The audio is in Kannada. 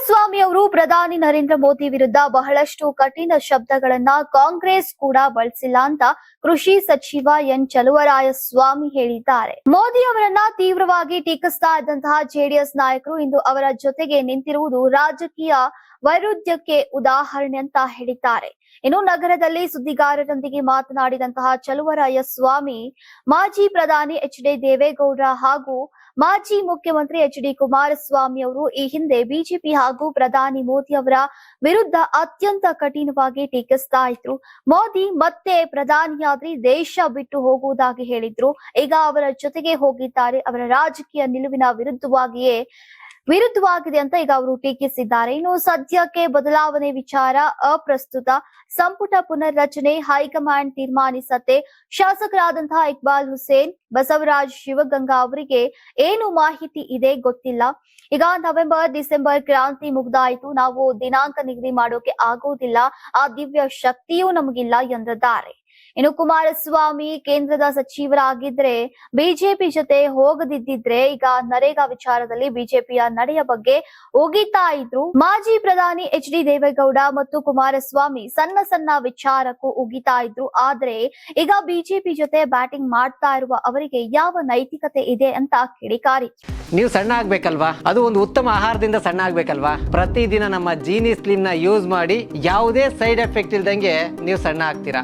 ಕುಮಾರಸ್ವಾಮಿ ಅವರು ಪ್ರಧಾನಿ ನರೇಂದ್ರ ಮೋದಿ ವಿರುದ್ಧ ಬಹಳಷ್ಟು ಕಠಿಣ ಶಬ್ದಗಳನ್ನ ಕಾಂಗ್ರೆಸ್ ಕೂಡ ಬಳಸಿಲ್ಲ ಅಂತ ಕೃಷಿ ಸಚಿವ ಎನ್ ಚಲುವರಾಯಸ್ವಾಮಿ ಹೇಳಿದ್ದಾರೆ. ಮೋದಿ ಅವರನ್ನ ತೀವ್ರವಾಗಿ ಟೀಕಿಸ್ತಾ ಇದ್ದಂತಹ ಜೆಡಿಎಸ್ ನಾಯಕರು ಇಂದು ಅವರ ಜೊತೆಗೆ ನಿಂತಿರುವುದು ರಾಜಕೀಯ ವೈರುಧ್ಯಕ್ಕೆ ಉದಾಹರಣೆ ಅಂತ ಹೇಳಿದ್ದಾರೆ. ಇನ್ನು ನಗರದಲ್ಲಿ ಸುದ್ದಿಗಾರರೊಂದಿಗೆ ಮಾತನಾಡಿದಂತಹ ಚಲುವರಾಯಸ್ವಾಮಿ ಮಾಜಿ ಪ್ರಧಾನಿ ಎಚ್ ಡಿ ದೇವೇಗೌಡ ಹಾಗೂ ಮಾಜಿ ಮುಖ್ಯಮಂತ್ರಿ ಎಚ್ ಡಿ ಕುಮಾರಸ್ವಾಮಿ ಅವರು ಈ ಹಿಂದೆ ಬಿಜೆಪಿ ಹಾಗೂ ಪ್ರಧಾನಿ ಮೋದಿ ಅವರ ವಿರುದ್ಧ ಅತ್ಯಂತ ಕಠಿಣವಾಗಿ ಟೀಕಿಸ್ತಾ ಇದ್ರು. ಮೋದಿ ಮತ್ತೆ ಪ್ರಧಾನಿಯಾದ್ರೆ ದೇಶ ಬಿಟ್ಟು ಹೋಗುವುದಾಗಿ ಹೇಳಿದ್ರು. ಈಗ ಅವರ ಜೊತೆಗೆ ಹೋಗಿದ್ದಾರೆ. ಅವರ ರಾಜಕೀಯ ನಿಲುವಿನ ವಿರುದ್ಧವಾಗಿಯೇ ವಿರುದ್ಧವಾಗಿದೆ ಅಂತ ಈಗ ಅವರು ಟೀಕಿಸಿದ್ದಾರೆ. ಇನ್ನು ಸದ್ಯಕ್ಕೆ ಬದಲಾವಣೆ ವಿಚಾರ ಅಪ್ರಸ್ತುತ. ಸಂಪುಟ ಪುನರ್ರಚನೆ, ಹೈಕಮಾಂಡ್ ತೀರ್ಮಾನಿಸತ್ತೆ. ಶಾಸಕರಾದಂತಹ ಇಕ್ಬಾಲ್ ಹುಸೇನ್, ಬಸವರಾಜ್ ಶಿವಗಂಗಾ ಅವರಿಗೆ ಏನು ಮಾಹಿತಿ ಇದೆ ಗೊತ್ತಿಲ್ಲ. ಈಗ ನವೆಂಬರ್, ಡಿಸೆಂಬರ್ ಕ್ರಾಂತಿ ಮುಗ್ದಾಯಿತು. ನಾವು ದಿನಾಂಕ ನಿಗದಿ ಮಾಡೋಕೆ ಆಗೋದಿಲ್ಲ ಆ ದಿವ್ಯ ಶಕ್ತಿಯೂ ನಮಗಿಲ್ಲ ಎಂದಿದ್ದಾರೆ. ಇನ್ನು ಕುಮಾರಸ್ವಾಮಿ ಕೇಂದ್ರದ ಸಚಿವರಾಗಿದ್ರೆ ಬಿಜೆಪಿ ಜೊತೆ ಹೋಗದಿದ್ದಿದ್ರೆ ಈಗ ನರೇಗಾ ವಿಚಾರದಲ್ಲಿ ಬಿಜೆಪಿಯ ನಡೆಯ ಬಗ್ಗೆ ಒಗಿತಾ ಇದ್ರು. ಮಾಜಿ ಪ್ರಧಾನಿ ಎಚ್ ಡಿ ದೇವೇಗೌಡ ಮತ್ತು ಕುಮಾರಸ್ವಾಮಿ ಸಣ್ಣ ಸಣ್ಣ ವಿಚಾರಕ್ಕೂ ಉಗಿತಾ ಇದ್ರು. ಆದ್ರೆ ಈಗ ಬಿಜೆಪಿ ಜೊತೆ ಬ್ಯಾಟಿಂಗ್ ಮಾಡ್ತಾ ಇರುವ ಅವರಿಗೆ ಯಾವ ನೈತಿಕತೆ ಇದೆ ಅಂತ ಕಿಡಿಕಾರಿ. ನೀವು ಸಣ್ಣ ಆಗ್ಬೇಕಲ್ವಾ? ಅದು ಒಂದು ಉತ್ತಮ ಆಹಾರದಿಂದ ಸಣ್ಣ ಆಗ್ಬೇಕಲ್ವಾ? ಪ್ರತಿದಿನ ನಮ್ಮ ಜೀನಿ ಸ್ಲಿಮ್ನ ಯೂಸ್ ಮಾಡಿ ಯಾವುದೇ ಸೈಡ್ ಎಫೆಕ್ಟ್ ಇಲ್ದಂಗೆ ನೀವು ಸಣ್ಣ ಆಗ್ತೀರಾ?